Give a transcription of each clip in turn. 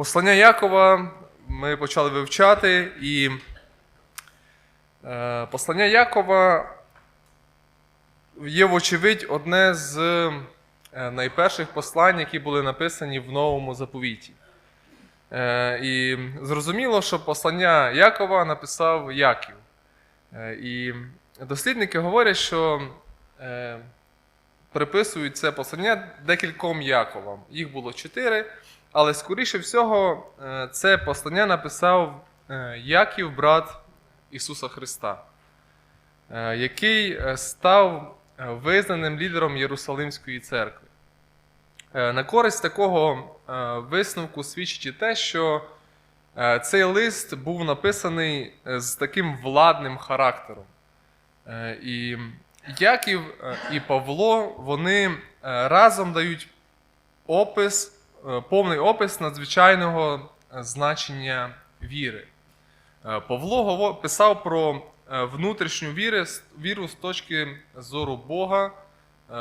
Послання Якова ми почали вивчати, і е, послання Якова є, вочевидь, одне з е, найперших послань, які були написані в новому заповіті. Е, і зрозуміло, що послання Якова написав Яків. І дослідники говорять, що приписують це послання декільком Яковам. Їх було чотири. Але скоріше всього, е, це послання написав е, Яків, брат Ісуса Христа, е, який став визнаним лідером Єрусалимської церкви. На користь такого висновку свідчить і те, що цей лист був написаний з таким владним характером. І Яків е, і Павло вони е, разом дають опис е, повний опис надзвичайного значення віри. Павло писав про внутрішню віри, с- віру з точки зору Бога.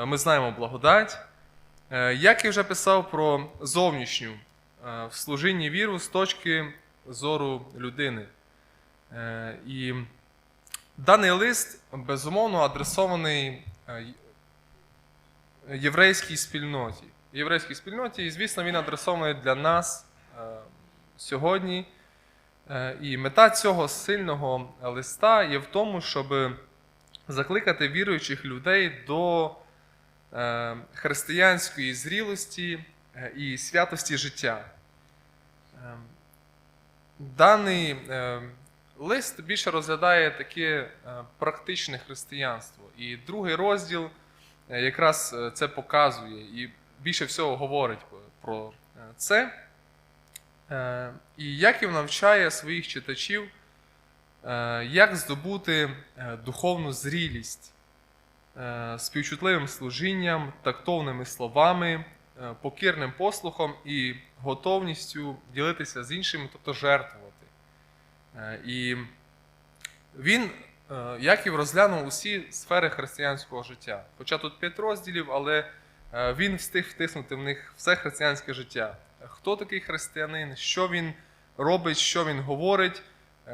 Ми знаємо благодать. Як і вже писав про зовнішню в служінні віру з точки зору людини. І даний лист безумовно адресований е, єврейській спільноті. Єврейській спільноті, і звісно, він адресований для нас е, сьогодні. Е, і мета цього сильного листа є в тому, щоб закликати віруючих людей до християнської зрілості і святості життя. Даний лист більше розглядає таке е, практичне християнство. І другий розділ е, якраз е, це показує і більше всього говорить про це. І Яків навчає своїх читачів, як здобути духовну зрілість співчутливим служінням, тактовними словами, покірним послухом і готовністю ділитися з іншими, тобто жертвувати. Е, І він, е, Яків розглянув усі сфери християнського життя. Хоча тут п'ять розділів, але е, він встиг втиснути в них все християнське життя. Хто такий християнин, що він робить, що він говорить,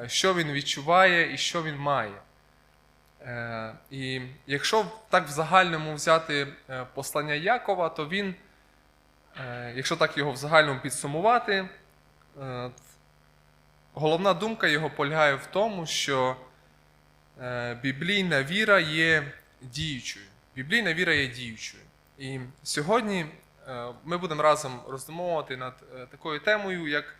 що він відчуває і що він має. І якщо так в загальному взяти послання Якова, то він, якщо так його в загальному підсумувати, головна думка його полягає в тому, що е, біблійна віра є діючою. Біблійна віра є діючою. І сьогодні е, ми будемо разом роздумовувати над е, такою темою, як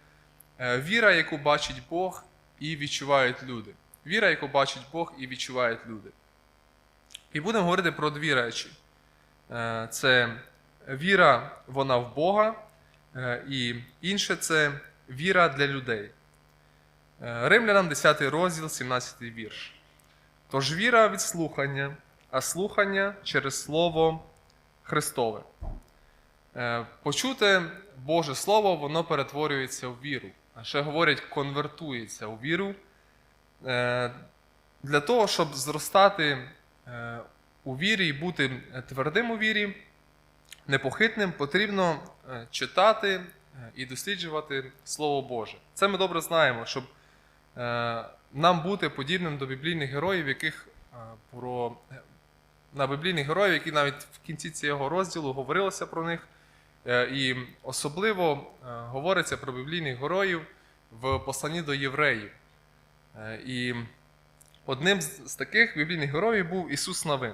віра, яку бачить Бог і відчувають люди. Віра, яку бачить Бог і відчувають люди. І будемо говорити про дві речі: це віра, вона в Бога, і інше це віра для людей. Е, Римлянам 10 розділ, 17 вірш. Тож віра від слухання, а слухання через Слово Христове. Е, Почуте Боже Слово, воно перетворюється в віру. А ще говорять, конвертується у віру. Е, Для того, щоб зростати у вірі і бути твердим у вірі, непохитним, потрібно читати і досліджувати Слово Боже. Це ми добре знаємо, щоб нам бути подібним до біблійних героїв, яких е, про на біблійних героїв, які навіть в кінці цього розділу говорилося про них. Е, І особливо е, говориться про біблійних героїв в посланні до євреїв. Е, І одним з таких біблійних героїв був Ісус Навин.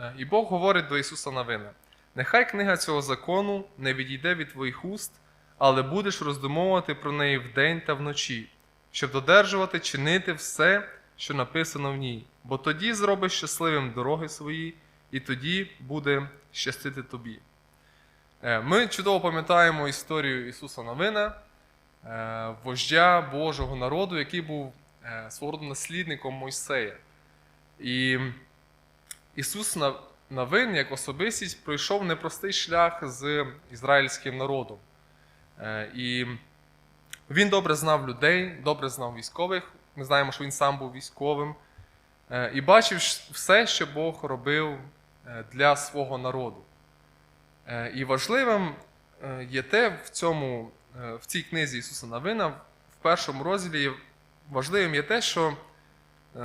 Е, І Бог говорить до Ісуса Навина: Нехай книга цього закону не відійде від твоїх уст, але будеш роздумовувати про неї вдень та вночі, щоб додержувати, чинити все, що написано в ній, бо тоді зробиш щасливим дороги свої, і тоді буде щастити тобі. Е, Ми чудово пам'ятаємо історію Ісуса Новина, е, вождя Божого народу, який був е, свого роду наслідником Мойсея. І Ісус Навин, як особистість, пройшов непростий шлях з ізраїльським народом. І він добре знав людей, добре знав військових. Ми знаємо, що він сам був військовим. Е, І бачив все, що Бог робив е, для свого народу. Е, І важливим є те в цьому в цій книзі Ісуса Навина, в першому розділі важливим є те, що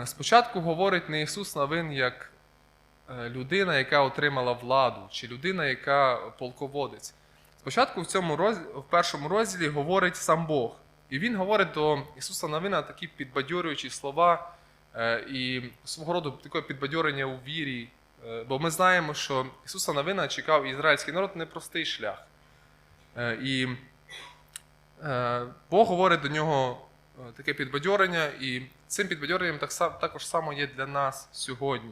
спочатку говорить не Ісус Навин як людина, яка отримала владу, чи людина, яка полководець. Спочатку в цьому роз... в першому розділі говорить сам Бог. І він говорить до Ісуса Навина такі підбадьорюючі слова е, і свого роду таке підбадьорення у вірі. Е, Бо ми знаємо, що Ісуса Навина чекав ізраїльський народ непростий шлях. Е, І Бог говорить до нього таке підбадьорення, і цим підбадьоренням так також само є для нас сьогодні.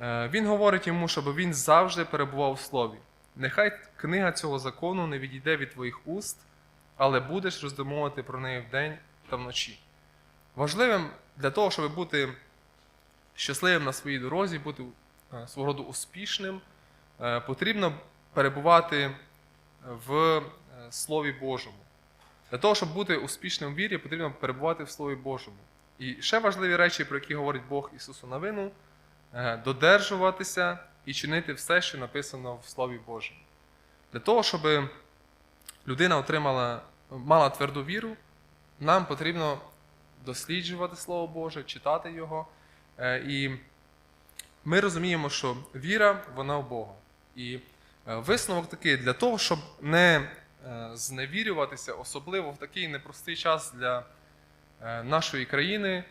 Він говорить йому, щоб він завжди перебував в слові. Нехай книга цього закону не відійде від твоїх уст, але будеш роздумувати про неї вдень та вночі. Важливим для того, щоб бути щасливим на своїй дорозі, бути е, свого роду успішним, е, потрібно перебувати в е, Слові Божому. Для того, щоб бути успішним в вірі, потрібно перебувати в Слові Божому. І ще важливі речі, про які говорить Бог Ісусу Навину, е, додержуватися і чинити все, що написано в Слові Божому. Для того, щоб людина отримала, мала тверду віру, нам потрібно досліджувати Слово Боже, читати його. Е, І ми розуміємо, що віра, вона в Бога. І е, висновок такий, для того, щоб не е, зневірюватися, особливо в такий непростий час для нашої країни,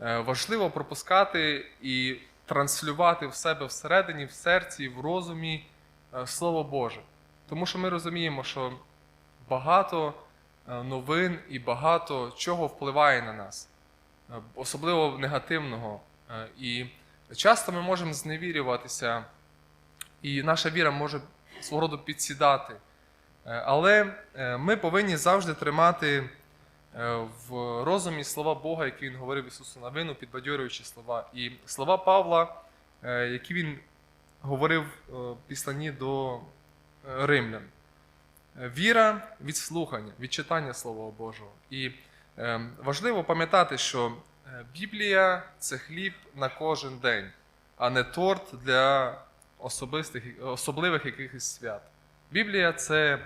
важливо пропускати і транслювати в себе всередині, в серці, в розумі е, Слово Боже. Тому що ми розуміємо, що багато е, новин і багато чого впливає на нас, е, особливо негативного. І часто ми можемо зневірюватися, і наша віра може свого роду підсідати. Але ми повинні завжди тримати в розумі слова Бога, які він говорив Ісусу Навину, підбадьорюючи слова. І слова Павла, е, які він говорив е, в післанні до е, римлян. Е, Віра від слухання, від читання Слова Божого. І е, важливо пам'ятати, що е, Біблія це хліб на кожен день, а не торт для особистих, особливих якихось свят. Біблія це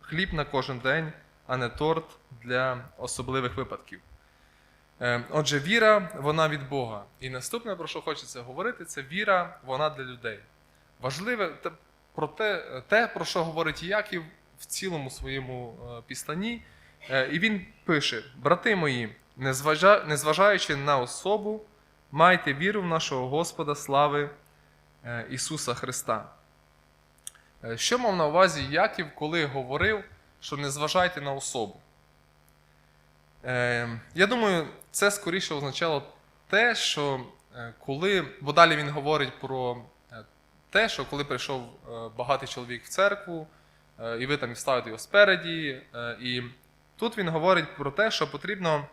хліб на кожен день, а не торт для особливих випадків. Е, Отже, віра, вона від Бога. І наступне, про що хочеться говорити, це віра, вона для людей. Важливе про те, те, про що говорить Яків в цілому своєму е, післанні. Е, І він пише: Брати мої, незважаючи на особу, майте віру в нашого Господа слави е, Ісуса Христа. Що мав на увазі Яків, коли говорив, що не зважайте на особу? Е, Я думаю, це скоріше означало те, що е, коли, бо далі він говорить про е, те, що коли прийшов е, багатий чоловік в церкву, і ви там ставите його спереді, і тут він говорить про те, що потрібно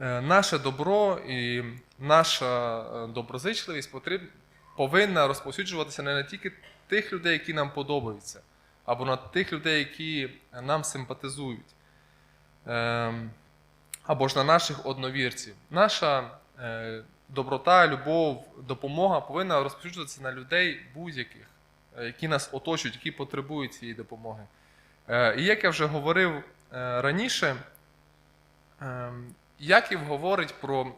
наше добро і наша доброзичливість повинна розповсюджуватися не на тільки тих людей, які нам подобаються, або на тих людей, які нам симпатизують, ем, або ж на наших одновірців. Наша е, доброта, любов, допомога повинна розповсюджуватися на людей будь-яких, е, які нас оточують, які потребують цієї допомоги. Е, І як я вже говорив раніше, ем, Яків говорить про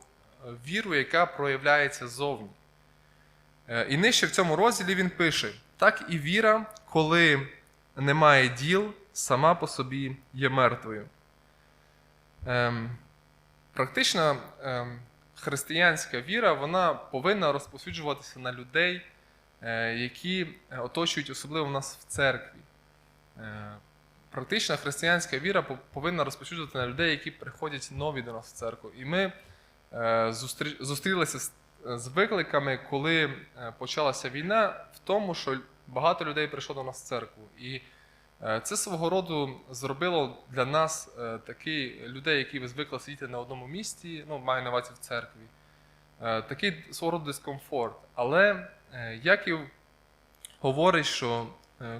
віру, яка проявляється ззовні. Е, І нижче в цьому розділі він пише: так і віра, коли немає діл, сама по собі є мертвою. Ем, Практично ем, християнська віра вона повинна розповсюджуватися на людей, е, які оточують, особливо в нас в церкві. Е, Практична християнська віра повинна розповсюджувати на людей, які приходять нові до нас в церкву. І ми е, зустрі- зустрілися з, з викликами, коли е, почалася війна, в тому, що багато людей прийшло до нас в церкву. І е, це свого роду зробило для нас е, такий людей, які ви звикли сидіти на одному місці, ну, маю на увазі в церкві. Е, Такий свого роду дискомфорт. Але Яків говорить, що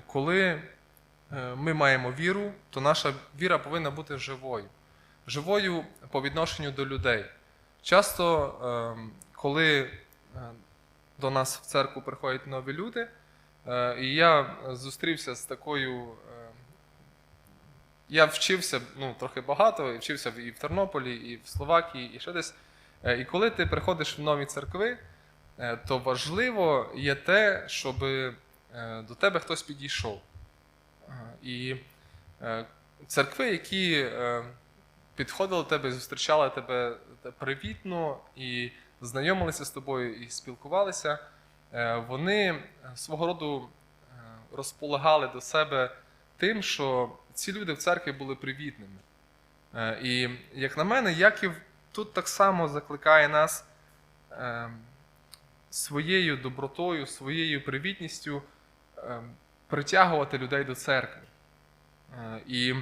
коли ми маємо віру, то наша віра повинна бути живою. Живою по відношенню до людей. Часто, ем, коли до нас в церкву приходять нові люди, і я зустрівся з такою е, я вчився ну, трохи багато, вчився і в Тернополі, і в Словакії, і ще десь. Е, І коли ти приходиш в нові церкви, е, то важливо є те, щоб е, до тебе хтось підійшов. Е, І е, церкви, які е, підходили до тебе, зустрічали тебе привітно і знайомилися з тобою і спілкувалися, е, вони свого роду е, розполагали до себе тим, що ці люди в церкві були привітними. Е, І, як на мене, Яків тут так само закликає нас е, своєю добротою, своєю привітністю е, притягувати людей до церкви. Е, І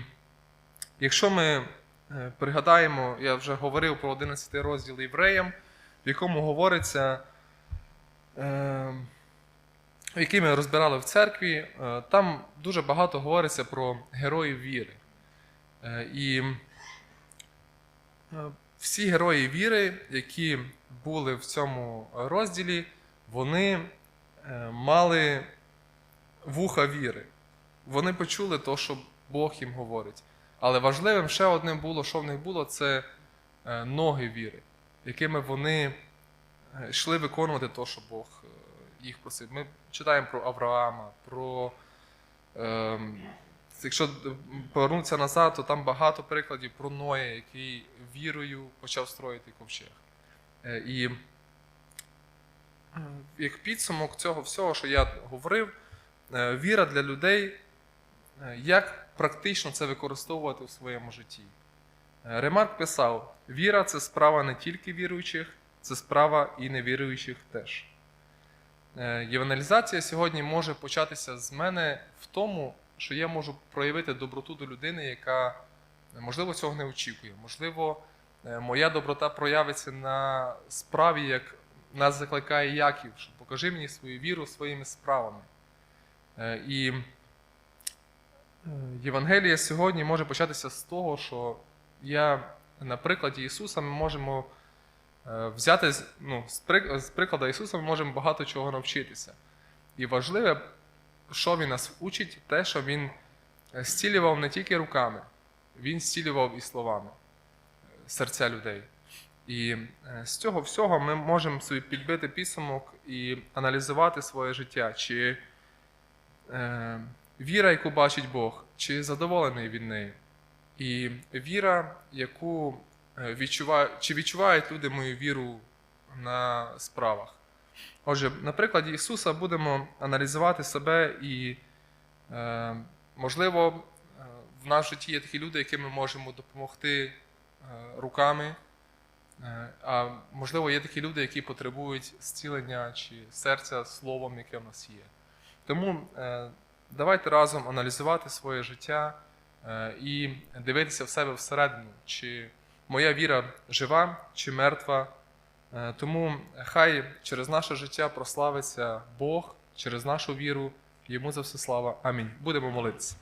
якщо ми е, пригадаємо, я вже говорив про 11 розділ євреям, в якому говориться, е, який ми розбирали в церкві, е, там дуже багато говориться про героїв віри. Е, І е, всі герої віри, які були в цьому розділі, вони мали вуха віри. Вони почули те, що Бог їм говорить. Але важливим ще одним було, що в них було, це ноги віри, якими вони йшли виконувати те, що Бог е, їх просив. Ми читаємо про Авраама, про. ем, Якщо повернутися назад, то там багато прикладів про Ноя, який вірою почав строїти ковчег. Е, І як підсумок цього всього, що я говорив, е, віра для людей, як практично це використовувати в своєму житті. Ремарк писав: віра це справа не тільки віруючих, це справа і невіруючих теж. Е, Євангелізація сьогодні може початися з мене в тому, що я можу проявити доброту до людини, яка, е, можливо, цього не очікує. Можливо, е, моя доброта проявиться на справі, як нас закликає Яків, що покажи мені свою віру своїми справами. І Євангелія сьогодні може початися з того, що я на прикладі Ісуса ми можемо взяти з- ну, з прикладу Ісуса, ми можемо багато чого навчитися. І важливе, що Він нас учить, те, що Він е, зцілював не тільки руками, Він зцілював і словами е, серця людей. І е, з цього всього ми можемо собі підбити підсумок і аналізувати своє життя, чи е, віра, яку бачить Бог, чи задоволений від неї. І віра, яку е, чи відчувають люди мою віру на справах. Отже, на прикладі Ісуса будемо аналізувати себе і, е, можливо, е, в в житті є такі люди, яким ми можемо допомогти е, руками. Е, А можливо, є такі люди, які потребують зцілення чи серця словом, яке в нас є. Тому е, давайте разом аналізувати своє життя е, і дивитися в себе всередину, чи моя віра жива чи мертва. Е, Тому хай через наше життя прославиться Бог через нашу віру. Йому за все слава. Амінь. Будемо молитися.